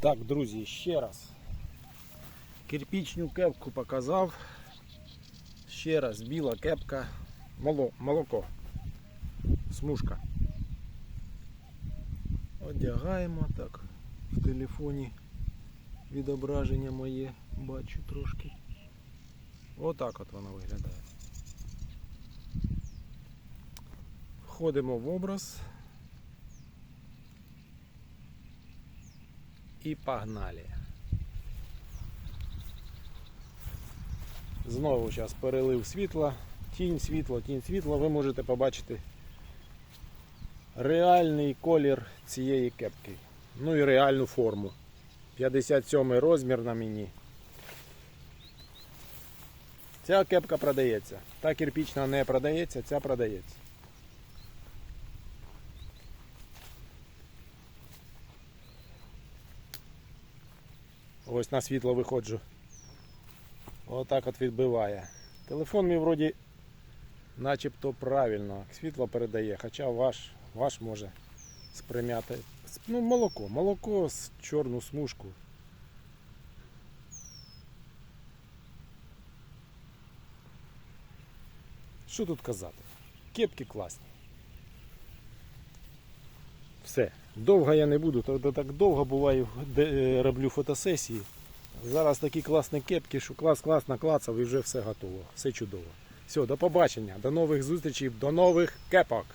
Так, друзі, ще раз. Кирпічну кепку показав. Ще раз біла кепка. Моло, молоко. Смужка. Одягаємо так. В телефоні відображення моє бачу трошки. Отак от воно виглядає. Входимо в образ. І погнали. Знову зараз перелив світла, тінь світла, тінь світла. Ви можете побачити реальний колір цієї кепки. Ну і реальну форму. 57 розмір на мені. Ця кепка продається. Та кирпічна не продається, ця продається. Ось на світло виходжу. Отак от відбиває. Телефон мій вроді начебто правильно світло передає, хоча ваш, ваш може сприйняти. Ну, молоко, молоко з чорну смужку. Що тут казати? Кепки класні. Все. Довго я не буду, то так довго буває, е, роблю фотосесії. Зараз такі класні кепки, що клас клас наклацав і вже все готово. Все чудово. Все, до побачення, до нових зустрічей, до нових кепок.